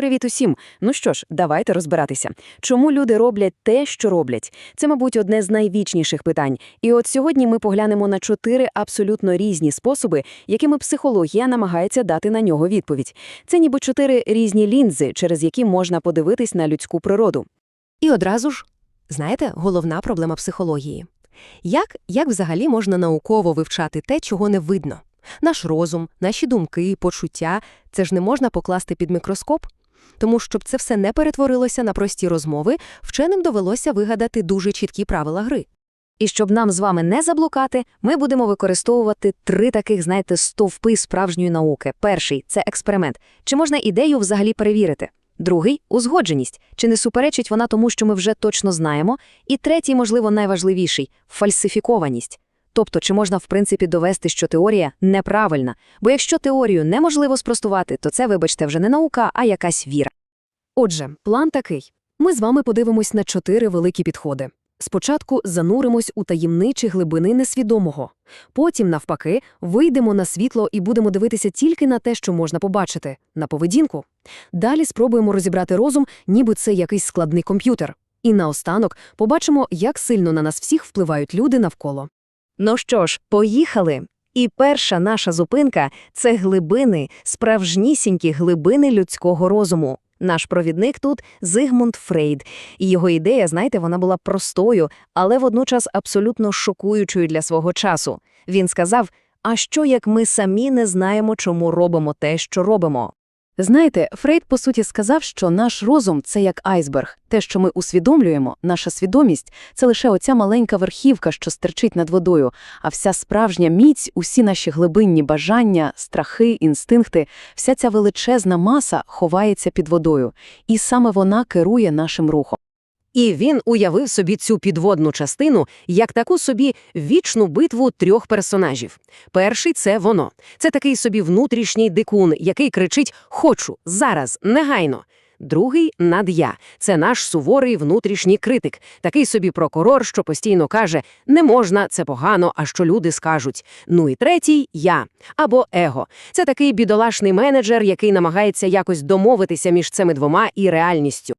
Привіт усім! Ну що ж, давайте розбиратися. Чому люди роблять те, що роблять? Це, мабуть, одне з найвічніших питань. І от сьогодні ми поглянемо на чотири абсолютно різні способи, якими психологія намагається дати на нього відповідь. Це ніби чотири різні лінзи, через які можна подивитись на людську природу. І одразу ж, знаєте, головна проблема психології. Як, як взагалі можна науково вивчати те, чого не видно? Наш розум, наші думки, почуття – це ж не можна покласти під мікроскоп? Тому, щоб це все не перетворилося на прості розмови, вченим довелося вигадати дуже чіткі правила гри. І щоб нам з вами не заблукати, ми будемо використовувати три таких, знаєте, стовпи справжньої науки. Перший – це експеримент. Чи можна ідею взагалі перевірити? Другий – узгодженість. Чи не суперечить вона тому, що ми вже точно знаємо? І третій, можливо, найважливіший – фальсифікованість. Тобто, чи можна в принципі довести, що теорія неправильна? Бо якщо теорію неможливо спростувати, то це, вибачте, вже не наука, а якась віра. Отже, план такий. Ми з вами подивимось на чотири великі підходи. Спочатку зануримось у таємничі глибини несвідомого. Потім, навпаки, вийдемо на світло і будемо дивитися тільки на те, що можна побачити – на поведінку. Далі спробуємо розібрати розум, ніби це якийсь складний комп'ютер. І наостанок побачимо, як сильно на нас всіх впливають люди навколо. Ну що ж, поїхали. І перша наша зупинка – це глибини, справжнісінькі глибини людського розуму. Наш провідник тут – Зигмунд Фрейд. І його ідея, знаєте, вона була простою, але водночас абсолютно шокуючою для свого часу. Він сказав, а що як ми самі не знаємо, чому робимо те, що робимо? Знаєте, Фрейд, по суті, сказав, що наш розум – це як айсберг. Те, що ми усвідомлюємо, наша свідомість – це лише оця маленька верхівка, що стерчить над водою, а вся справжня міць, усі наші глибинні бажання, страхи, інстинкти, вся ця величезна маса ховається під водою. І саме вона керує нашим рухом. І він уявив собі цю підводну частину як таку собі вічну битву трьох персонажів. Перший – це воно. Це такий собі внутрішній дикун, який кричить «хочу, зараз, негайно». Другий – над'я. Це наш суворий внутрішній критик, такий собі прокурор, що постійно каже «не можна, це погано, а що люди скажуть». Ну і третій – я, або его. Це такий бідолашний менеджер, який намагається якось домовитися між цими двома і реальністю.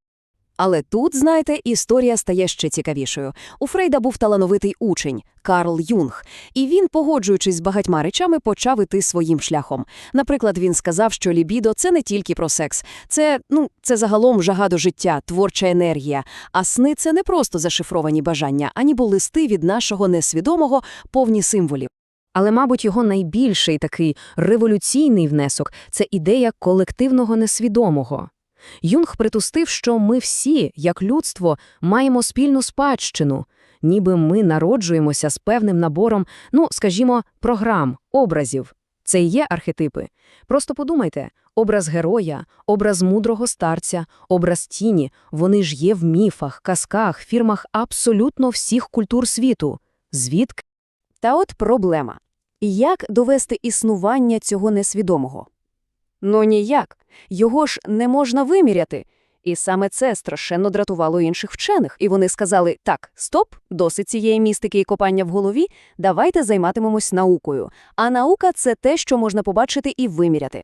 Але тут, знаєте, історія стає ще цікавішою. У Фрейда був талановитий учень Карл Юнг, і він, погоджуючись з багатьма речами, почав іти своїм шляхом. Наприклад, він сказав, що лібідо – це не тільки про секс, це, ну, це загалом жага до життя, творча енергія, а сни – це не просто зашифровані бажання, а ніби листи від нашого несвідомого, повні символів. Але, мабуть, його найбільший такий революційний внесок – це ідея колективного несвідомого. Юнг притустив, що ми всі, як людство, маємо спільну спадщину, ніби ми народжуємося з певним набором, ну, скажімо, програм, образів. Це і є архетипи. Просто подумайте, образ героя, образ мудрого старця, образ тіні, вони ж є в міфах, казках, фірмах абсолютно всіх культур світу. Звідки? Та от проблема. Як довести існування цього несвідомого? Ну ніяк. Його ж не можна виміряти. І саме це страшенно дратувало інших вчених. І вони сказали, так, стоп, досить цієї містики і копання в голові, давайте займатимемось наукою. А наука – це те, що можна побачити і виміряти.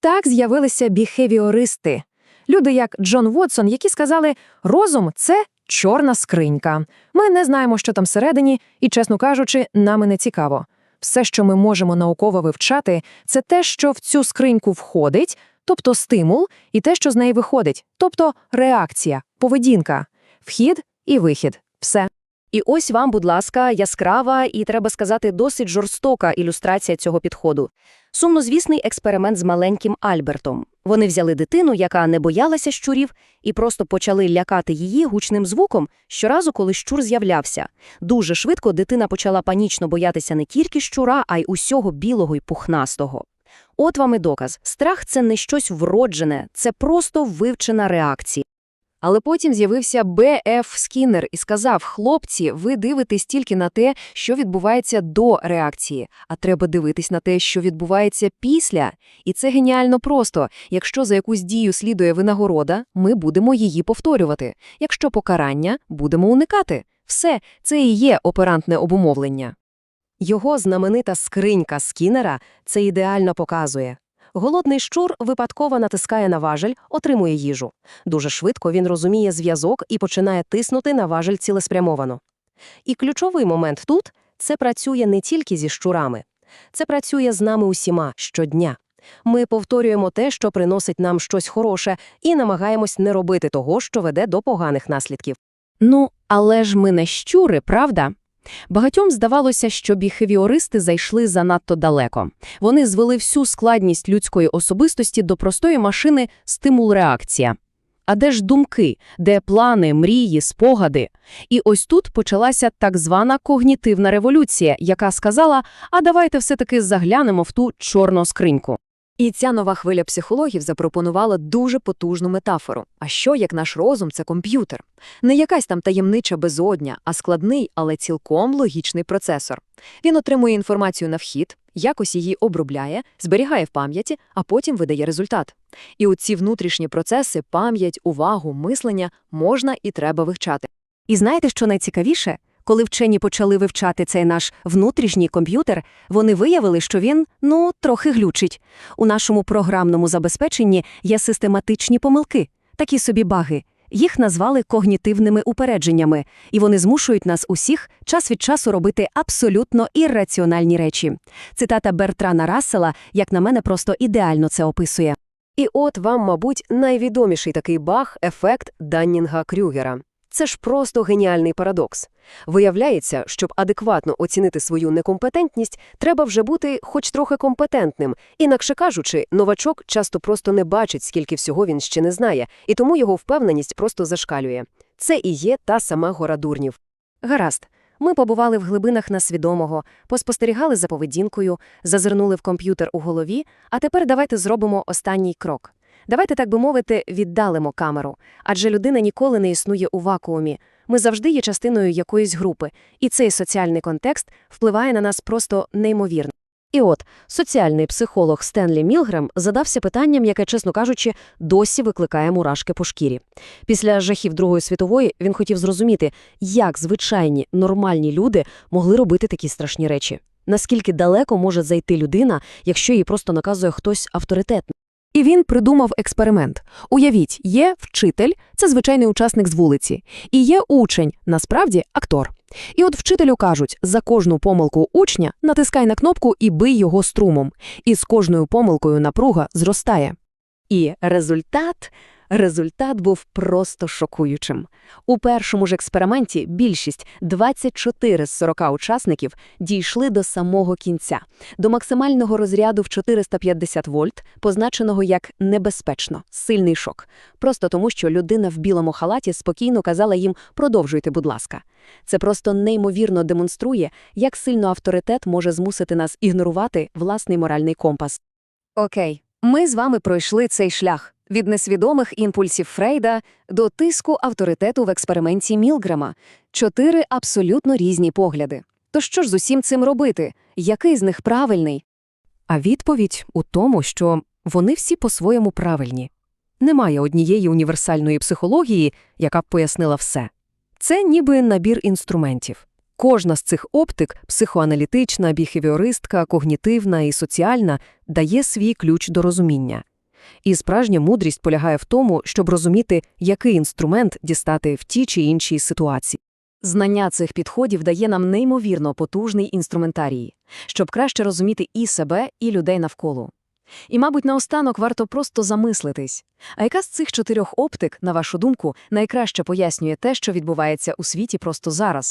Так з'явилися біхевіористи. Люди, як Джон Вотсон, які сказали, розум – це чорна скринька. Ми не знаємо, що там всередині, і, чесно кажучи, нам і не цікаво. Все, що ми можемо науково вивчати, це те, що в цю скриньку входить, тобто стимул, і те, що з неї виходить, тобто реакція, поведінка, вхід і вихід. Все. І ось вам, будь ласка, яскрава і, треба сказати, досить жорстока ілюстрація цього підходу. Сумнозвісний експеримент з маленьким Альбертом. Вони взяли дитину, яка не боялася щурів, і просто почали лякати її гучним звуком щоразу, коли щур з'являвся. Дуже швидко дитина почала панічно боятися не тільки щура, а й усього білого й пухнастого. От вам і доказ. Страх – це не щось вроджене, це просто вивчена реакція. Але потім з'явився Б.Ф. Скіннер і сказав, хлопці, ви дивитесь тільки на те, що відбувається до реакції, а треба дивитись на те, що відбувається після. І це геніально просто. Якщо за якусь дію слідує винагорода, ми будемо її повторювати. Якщо покарання, будемо уникати. Все, це і є оперантне обумовлення. Його знаменита скринька Скіннера це ідеально показує. Голодний щур випадково натискає на важель, отримує їжу. Дуже швидко він розуміє зв'язок і починає тиснути на важель цілеспрямовано. І ключовий момент тут – це працює не тільки зі щурами. Це працює з нами усіма щодня. Ми повторюємо те, що приносить нам щось хороше, і намагаємось не робити того, що веде до поганих наслідків. Ну, але ж ми не щури, правда? Багатьом здавалося, що біхевіористи зайшли занадто далеко. Вони звели всю складність людської особистості до простої машини стимул-реакція. А де ж думки, де плани, мрії, спогади? І ось тут почалася так звана когнітивна революція, яка сказала, а давайте все-таки заглянемо в ту чорну скриньку. І ця нова хвиля психологів запропонувала дуже потужну метафору. А що, як наш розум – це комп'ютер? Не якась там таємнича безодня, а складний, але цілком логічний процесор. Він отримує інформацію на вхід, якось її обробляє, зберігає в пам'яті, а потім видає результат. І у ці внутрішні процеси – пам'ять, увагу, мислення – можна і треба вивчати. І знаєте, що найцікавіше? Коли вчені почали вивчати цей наш внутрішній комп'ютер, вони виявили, що він, ну, трохи глючить. У нашому програмному забезпеченні є систематичні помилки, такі собі баги. Їх назвали когнітивними упередженнями, і вони змушують нас усіх час від часу робити абсолютно ірраціональні речі. Цитата Бертрана Рассела, як на мене, просто ідеально це описує. І от вам, мабуть, найвідоміший такий баг – ефект Даннінга-Крюгера. Це ж просто геніальний парадокс. Виявляється, щоб адекватно оцінити свою некомпетентність, треба вже бути хоч трохи компетентним. Інакше кажучи, новачок часто просто не бачить, скільки всього він ще не знає, і тому його впевненість просто зашкалює. Це і є та сама гора дурнів. Гаразд. Ми побували в глибинах насвідомого, поспостерігали за поведінкою, зазирнули в комп'ютер у голові, а тепер давайте зробимо останній крок. Давайте, так би мовити, віддалимо камеру, адже людина ніколи не існує у вакуумі. Ми завжди є частиною якоїсь групи, і цей соціальний контекст впливає на нас просто неймовірно. І от, соціальний психолог Стенлі Мілгрем задався питанням, яке, чесно кажучи, досі викликає мурашки по шкірі. Після жахів Другої світової він хотів зрозуміти, як звичайні, нормальні люди могли робити такі страшні речі. Наскільки далеко може зайти людина, якщо їй просто наказує хтось авторитетний. І він придумав експеримент. Уявіть, є вчитель, це звичайний учасник з вулиці, і є учень, насправді актор. І от вчителю кажуть, за кожну помилку учня натискай на кнопку і бий його струмом. І з кожною помилкою напруга зростає. І результат... Результат був просто шокуючим. У першому ж експерименті більшість 24 з 40 учасників дійшли до самого кінця, до максимального розряду в 450 вольт, позначеного як небезпечно, сильний шок. Просто тому, що людина в білому халаті спокійно казала їм «продовжуйте, будь ласка». Це просто неймовірно демонструє, як сильно авторитет може змусити нас ігнорувати власний моральний компас. Окей, ми з вами пройшли цей шлях від несвідомих імпульсів Фрейда до тиску авторитету в експерименті Мілгрема. Чотири абсолютно різні погляди. То що ж з усім цим робити? Який з них правильний? А відповідь у тому, що вони всі по-своєму правильні. Немає однієї універсальної психології, яка б пояснила все. Це ніби набір інструментів. Кожна з цих оптик – психоаналітична, біхевіористка, когнітивна і соціальна – дає свій ключ до розуміння. І справжня мудрість полягає в тому, щоб розуміти, який інструмент дістати в тій чи іншій ситуації. Знання цих підходів дає нам неймовірно потужний інструментарій, щоб краще розуміти і себе, і людей навколо. І, мабуть, наостанок варто просто замислитись. А яка з цих чотирьох оптик, на вашу думку, найкраще пояснює те, що відбувається у світі просто зараз?